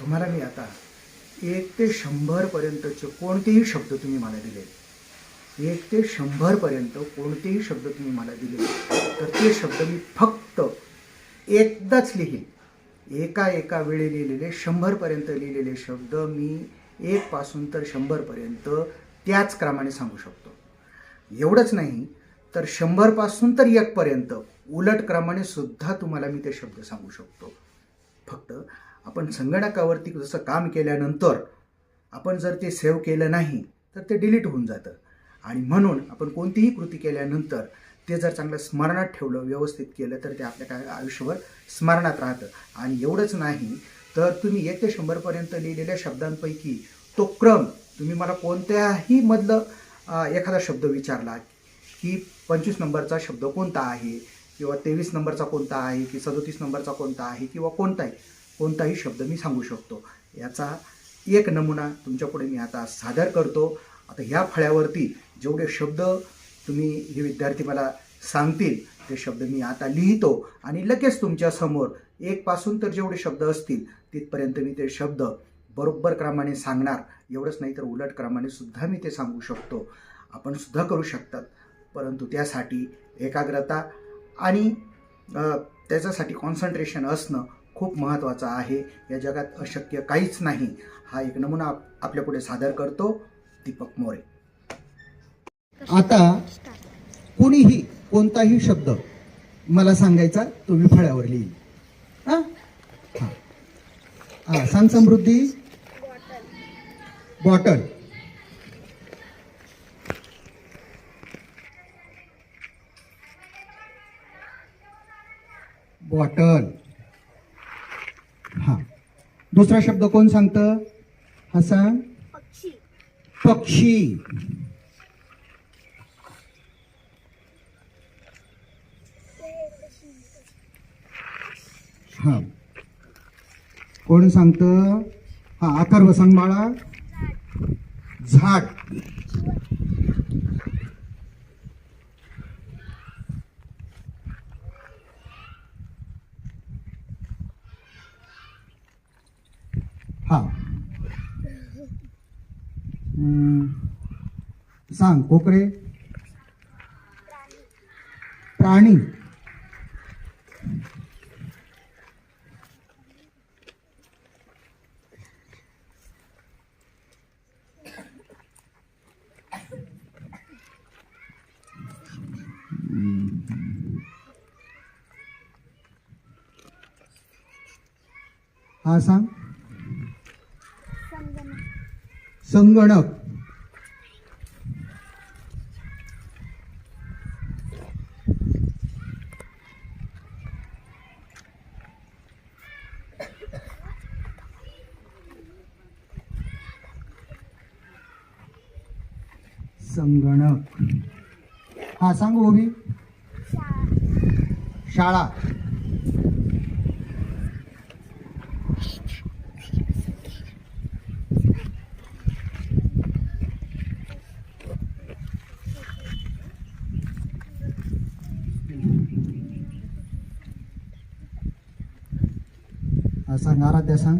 तुम्हाला मी आता एक ते शंभरपर्यंतचे कोणतेही शब्द तुम्ही मला दिले. एक ते शंभरपर्यंत कोणतेही शब्द तुम्ही मला दिले. तर ते शब्द मी फक्त एकदाच लिहीन. एका एका वेळी लिहिलेले शंभरपर्यंत लिहिलेले शब्द मी एकपासून तर शंभरपर्यंत त्याच क्रमाने सांगू शकतो. एवढंच नाही तर शंभरपासून तर एकपर्यंत उलट क्रमाने सुद्धा तुम्हाला मी ते शब्द सांगू शकतो. फक्त आपण संगणकावरती जसं काम केल्यानंतर आपण जर ते सेव्ह केलं नाही तर ते डिलीट होऊन जातं. आणि म्हणून आपण कोणतीही कृती केल्यानंतर ते जर चांगलं स्मरणात ठेवलं व्यवस्थित केलं तर ते आपल्या काय आयुष्यभर स्मरणात राहतं. आणि एवढंच नाही तर तुम्ही एक ते शंभरपर्यंत लिहिलेल्या शब्दांपैकी तो क्रम तुम्ही मला कोणत्याही मधलं एखादा शब्द विचारला की पंचवीस नंबरचा शब्द कोणता आहे किंवा तेवीस नंबरचा कोणता आहे की सदोतीस नंबरचा कोणता आहे किंवा कोणताही कोणताही शब्द मी सांगू शकतो. याचा एक नमुना तुमच्यापुढे मी आता सादर करतो. आता ह्या फळ्यावरती जेवढे शब्द तुम्ही हे विद्यार्थी मला सांगतील ते शब्द मी आता लिहितो आणि लगेच तुमच्यासमोर एकपासून तर जेवढे शब्द असतील तिथपर्यंत मी ते शब्द बरोबर क्रमाने सांगणार. एवढंच नाही तर उलट क्रमाने सुद्धा मी ते सांगू शकतो. आपण सुद्धा करू शकतात. परंतु त्यासाठी एकाग्रता आणि त्याच्यासाठी कॉन्सन्ट्रेशन असणं खूप महत्त्वाचा आहे. या जगात अशक्य काहीच नाही. हा एक नमुना आप- आपल्यापुढे सादर करतो दीपक मोरे. आता कोणीही कोणताही शब्द मला सांगायचा तुम्ही फळ्यावर लिहिल हां? हां. हा सांग समृद्धी. बॉटल. बॉटल. हा. दुसरा शब्द कोण सांगतं? हा सांग. पक्षी. पक्षी. हा. कोण सांगतं? हा अथर्व सांग बाळा. झाड हा हम्म. सांग कोकरे? प्राणी. हा सांग. संगणक. संगणक. हा सांग ओवी शाळा. सांग आराध्या सांग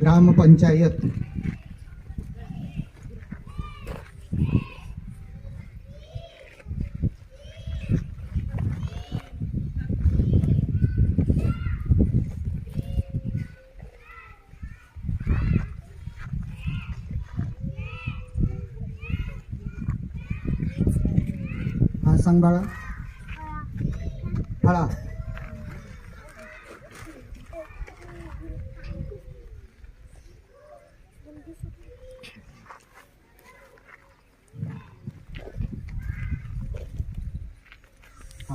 ग्रामपंचायत हा सांग बाळा फळा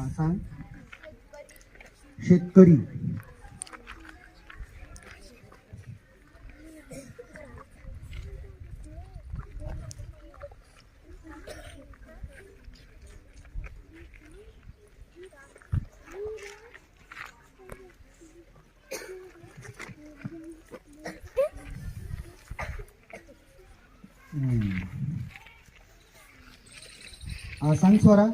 सांग शेतकरी हम्म. हा सांग स्वरा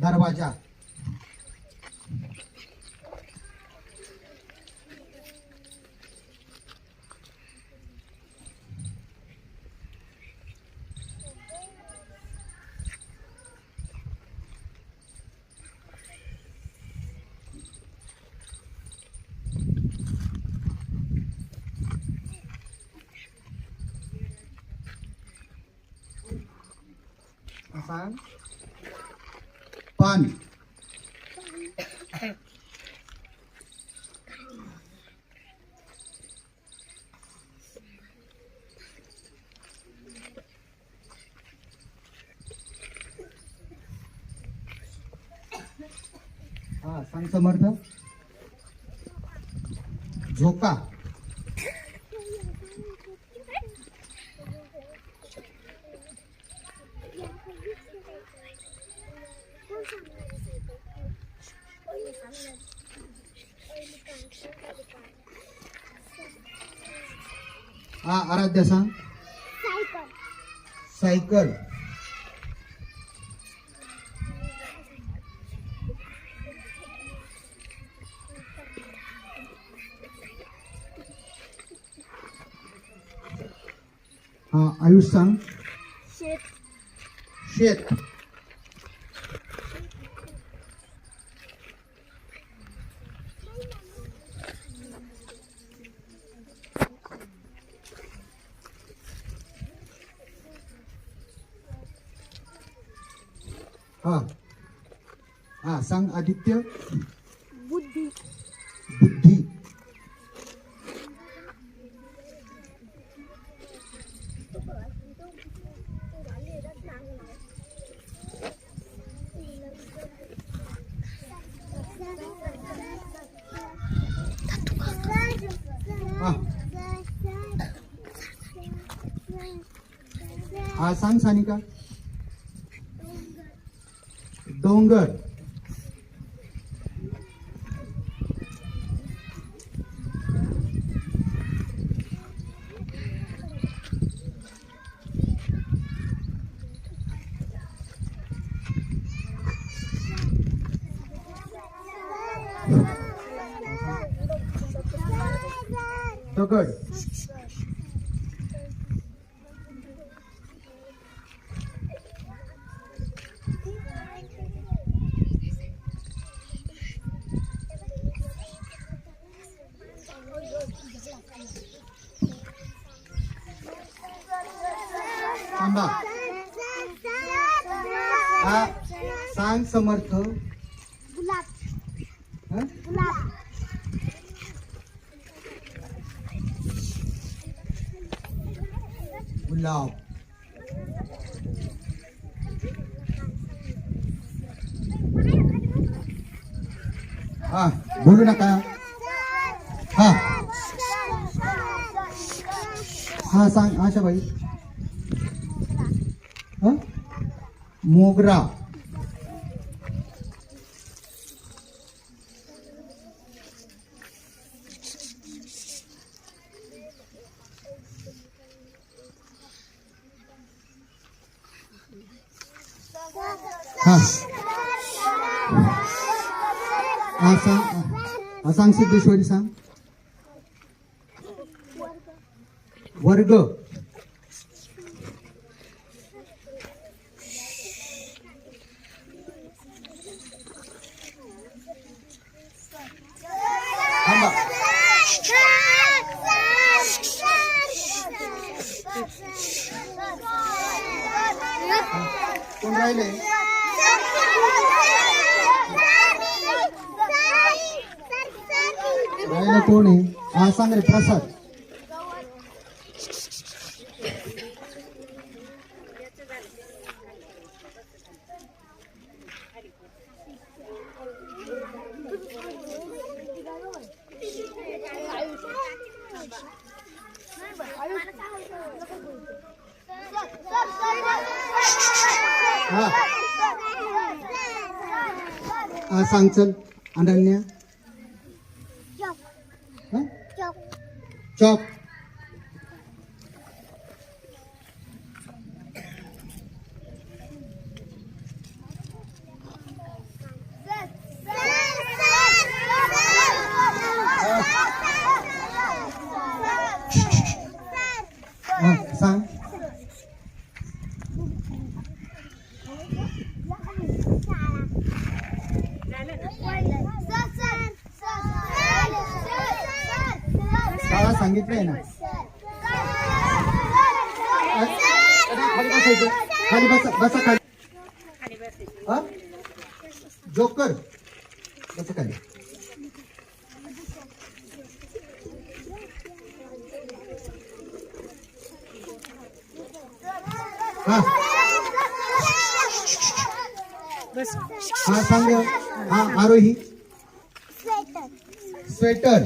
दरवाजा सांग पान हा सांग समर्थ. झोका. हा आराध्या सांग. सायकल. हा आयुष सांग. शेत. हा हा सांग आदित्य बुद्धी बुद्धी हा हा सांग सानिका डोंगर दगड थांबा हा सांग समर्थ गुलाब हा? गुलाब गुलाब हा बोलू नका. हा. हा सांग आशा भाई हा? मोगरा. हा हा सांग हा सांग सिद्धेश्वरी सांग वर्ग थांबा कोण राहिले राहिलं कोण आहे हा सांग रे प्रसाद हा हा सांग चल अनन्या हा? चॉप सांगितलंय ना? खाली बसायचं खाली बसा बसा खाली. हा? जोकर कसं काय हा. हा सांग हा आरोही. स्वेटर स्वेटर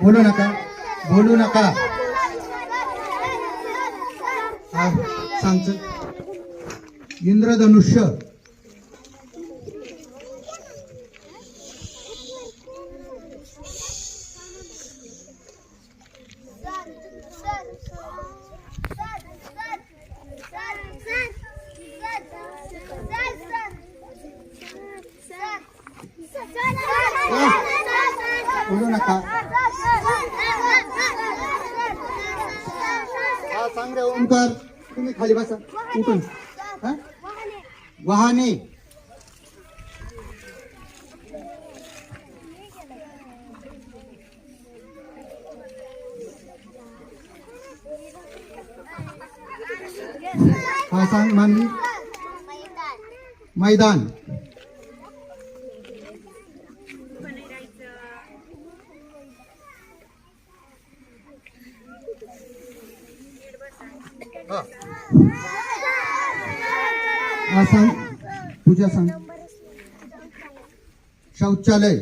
बोलू नका. बोलू नका. हा इंद्रधनुष्य बोलू नका हा सांग रे ओंकार तुम्ही खाली बसा. उठून. हा? वाहने. हा सांग मानवी मैदान हा सांग पूजा सांग शौचालय.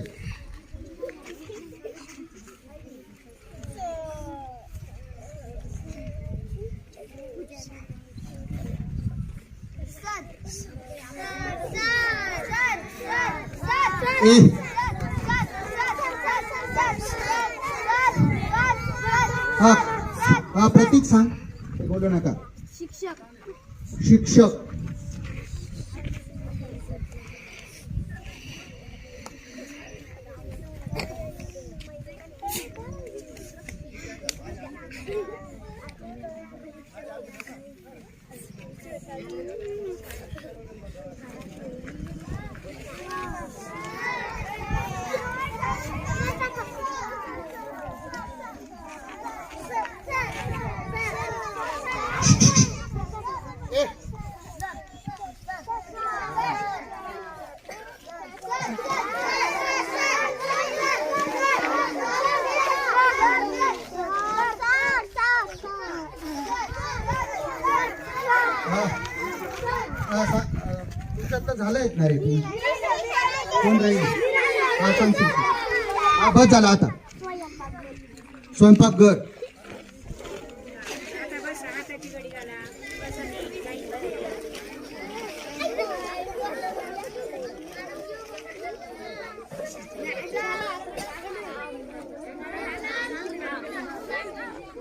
हा हा प्रतीक सांग. बोलू नका. शिक्षक. शिक्षक. कोण राहील? हा सांगशील बस झाला आता. स्वयंपाकघर.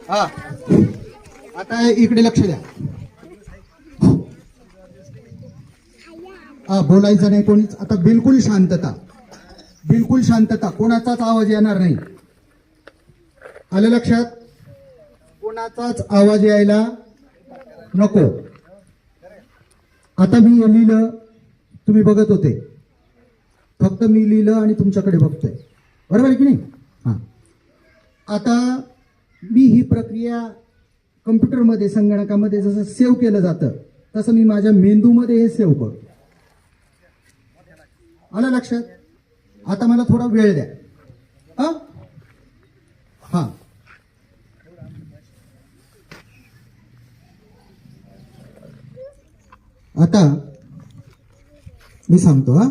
हा. आता इकडे लक्ष द्या. हा बोलायचं नाही कोणीच. आता बिलकुल शांतता. बिलकुल शांतता. कोणाचाच आवाज येणार नाही. आलं लक्षात? कोणाचाच आवाज यायला नको. आता मी हे लिहिलं तुम्ही बघत होते. फक्त मी लिहिलं आणि तुमच्याकडे बघतोय. बरोबर आहे की नाही? हा. आता मी ही प्रक्रिया कम्प्युटरमध्ये संगणकामध्ये जसं सेव्ह केलं जातं तसं मी माझ्या मेंदूमध्ये हे सेव्ह करतो. आलं लक्षात? आता मला थोडा वेळ द्या. हा. आता मी सांगतो हा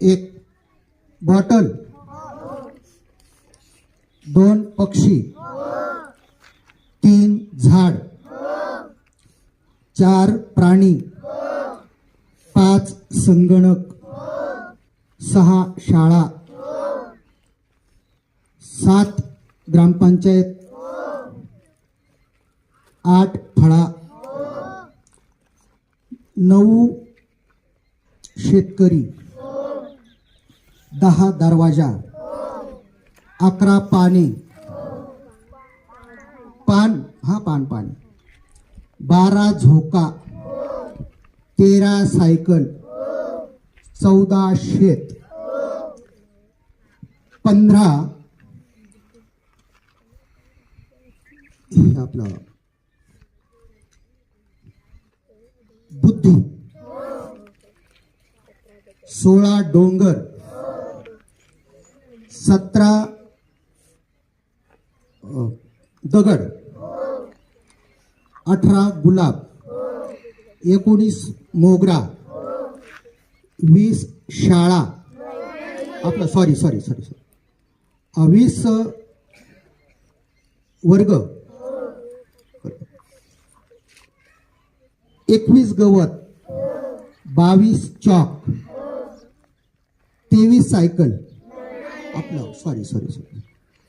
एक बॉटल दोन पक्षी तीन झाड चार प्राणी पाच संगणक. सहा शाळा. सात ग्रामपंचायत. आठ फळा. नऊ शेतकरी. दहा दरवाजा. अकरा पाने. पान हा पान पान. बारा झोका. तेरा सायकल चौदा शेत पंधरा आपलं बुद्धी सोळा डोंगर सतरा दगड अठरा गुलाब एकोणीस मोगरा वीस शाळा आपलं सॉरी सॉरी सॉरी सॉरी वीस वर्ग. एकवीस गवत बावीस चॉक तेवीस सायकल. आपलं सॉरी सॉरी सॉरी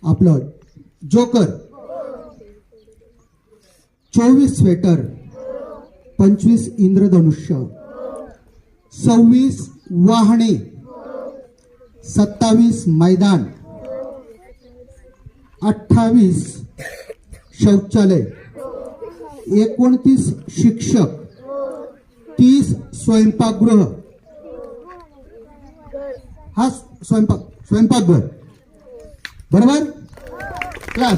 आपलं जोकर. चोवीस स्वेटर. पंचवीस इंद्रधनुष्य. सव्वीस वाहणे सत्तावीस मैदान. अठ्ठावीस शौचालय. एकोणतीस शिक्षक. तीस स्वयंपाकगृह. हा स्वयंपाक स्वयंपाकघर. बरोबर? Class.